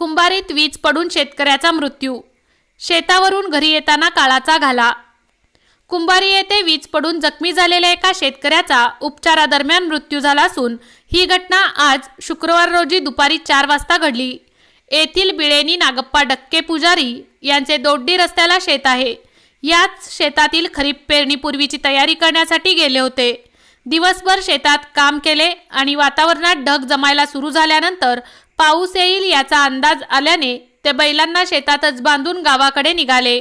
कुंभारीत वीज पडून शेतकऱ्याचा मृत्यू. शेतावरून घरी येताना काळाचा घाला. कुंभारी येथे वीज पडून जखमी झालेल्या एका शेतकऱ्याचा उपचारादरम्यान मृत्यू झाला असून ही घटना आज शुक्रवार रोजी दुपारी चार वाजता घडली. येथील बिळेनी नागप्पा डक्के पुजारी यांचे दोड्डी रस्त्याला शेत आहे. याच शेतातील खरीप पेरणीपूर्वीची तयारी करण्यासाठी गेले होते. दिवसभर शेतात काम केले आणि वातावरणात ढग जमायला सुरू झाल्यानंतर पाऊस येईल याचा अंदाज आल्याने ते बैलांना शेतातच बांधून गावाकडे निघाले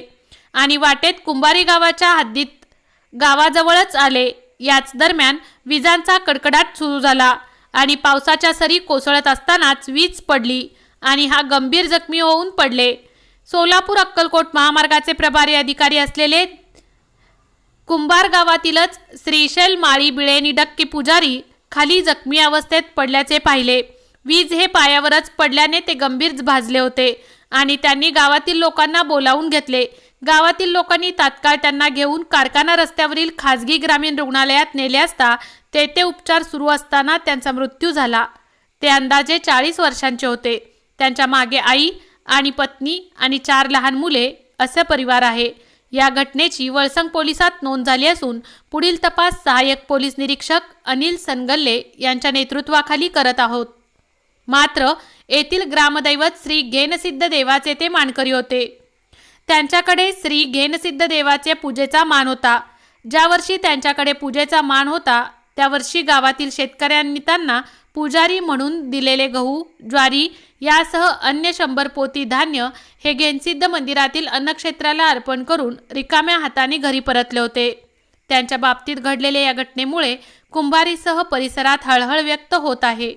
आणि वाटेत कुंभारी गावाच्या हद्दीत गावाजवळच आले. याच दरम्यान विजांचा कडकडाट सुरू झाला आणि पावसाच्या सरी कोसळत असतानाच वीज पडली आणि हा गंभीर जखमी होऊन पडले. सोलापूर अक्कलकोट महामार्गाचे प्रभारी अधिकारी असलेले कुंभार गावातीलच श्रीशैल माळी बिळेनी डक्के पुजारी खाली जखमी अवस्थेत पडल्याचे पाहिले. वीज हे पायावरच पडल्याने ते गंभीर भाजले होते आणि त्यांनी गावातील लोकांना बोलावून घेतले. गावातील लोकांनी तात्काळ त्यांना घेऊन कारखाना रस्त्यावरील खाजगी ग्रामीण रुग्णालयात नेले असता तेथे उपचार सुरू असताना त्यांचा मृत्यू झाला. ते अंदाजे चाळीस वर्षांचे होते. त्यांच्या मागे आई आणि पत्नी आणि चार लहान मुले असं परिवार आहे. या घटनेची वळसंग पोलिसात नोंद झाली असून पुढील तपास सहाय्यक पोलीस निरीक्षक अनिल सनगल्ले यांच्या नेतृत्वाखाली करत आहोत. मात्र येथील ग्रामदैवत श्री घेनसिद्ध देवाचे ते मानकरी होते. त्यांच्याकडे श्री घेनसिद्ध देवाचे पूजेचा मान होता. ज्या वर्षी त्यांच्याकडे पूजेचा मान होता त्या वर्षी गावातील शेतकऱ्यांनी त्यांना पुजारी म्हणून दिलेले गहू ज्वारी यासह अन्य शंभर पोती धान्य हे घेनसिद्ध मंदिरातील अन्नक्षेत्राला अर्पण करून रिकाम्या हाताने घरी परतले होते. त्यांच्या बाबतीत घडलेल्या या घटनेमुळे कुंभारीसह परिसरात हळहळ व्यक्त होत आहे.